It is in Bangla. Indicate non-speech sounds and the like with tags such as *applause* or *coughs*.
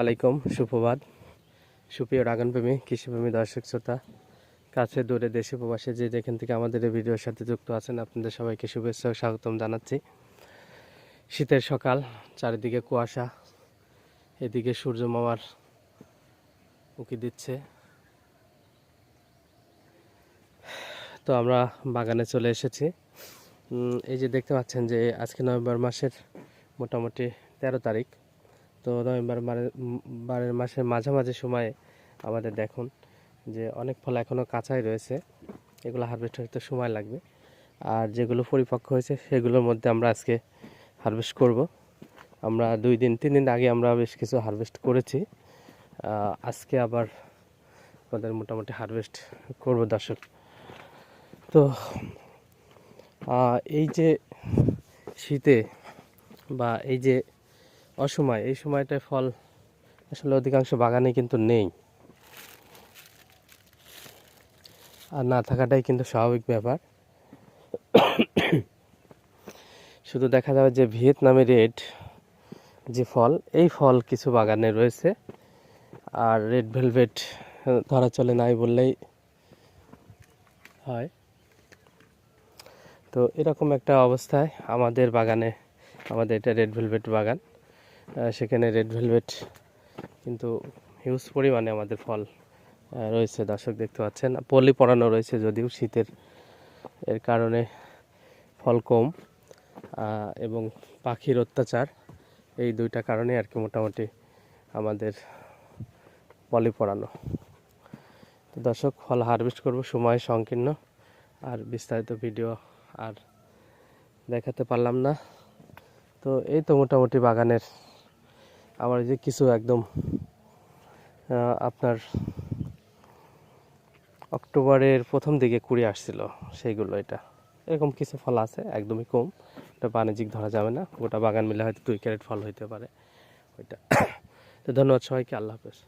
আলাইকুম সুপ্রভাত সুপ্রিয় রাগানপ্রেমী, কৃষিপ্রেমী দর্শক শ্রোতা, কাছে দূরে দেশে প্রবাসে যে যেখান থেকে আমাদের এই ভিডিওর সাথে যুক্ত আছেন, আপনাদের সবাইকে শুভেচ্ছা স্বাগতম জানাচ্ছি। শীতের সকাল, চারিদিকে কুয়াশা, এদিকে সূর্য মামার উকি দিচ্ছে। তো আমরা বাগানে চলে এসেছি। এই যে দেখতে পাচ্ছেন যে আজকে নভেম্বর মাসের মোটামুটি তেরো তারিখ। তো নভেম্বর বারের মাসের মাঝামাঝি সময়ে আমাদের দেখুন যে অনেক ফল এখনও কাঁচাই রয়েছে। এগুলো হারভেস্ট হতে সময় লাগবে। আর যেগুলো পরিপক্ক হয়েছে সেগুলোর মধ্যে আমরা আজকে হারভেস্ট করব। আমরা দুই দিন, তিন দিন আগে আমরা বেশ কিছু হারভেস্ট করেছি। আজকে আবার আমাদের মোটামুটি হারভেস্ট করব দর্শক। তো এই যে শীতে বা এই যে অসময়, এই সময়টায় ফল আসলে অধিকাংশ বাগানে কিন্তু নেই। আর না থাকাটাই কিন্তু স্বাভাবিক ব্যাপার। শুধু দেখা যাবে যে ভিয়েতনামি রেড যে ফল, এই ফল কিছু বাগানে রয়েছে। আর রেড ভেলভেট ধরা চলে নাই বললেই হয়। তো এরকম একটা অবস্থায় আমাদের বাগানে, আমাদের এটা রেড ভেলভেট বাগান। সেখানে রেড ভেলভেট কিন্তু হিউজ পরিমাণে আমাদের ফল রয়েছে। দর্শক দেখতে পাচ্ছেন, পলি পড়ানো রয়েছে যদিও শীতের, এর কারণে ফল কম এবং পাখির অত্যাচার, এই দুইটা কারণে আর কি মোটামুটি আমাদের পলি পড়ানো তো দর্শক, ফল হারভেস্ট করব, সময় সংকীর্ণ, আর বিস্তারিত ভিডিও আর দেখাতে পারলাম না। তো এই তো মোটামুটি বাগানের আবার যে কিছু একদম আপনার অক্টোবরের প্রথম দিকে কুড়ি আসছিল, সেইগুলো এটা। এরকম কিছু ফল আছে, একদমই কম। এটা বাণিজ্যিক ধরা যাবে না, গোটা বাগান মিলে হয়তো দুই ক্যারেট ফল হইতে পারে। ওইটা। *coughs* তো ধন্যবাদ সবাইকে, আল্লাহ হাফেজ।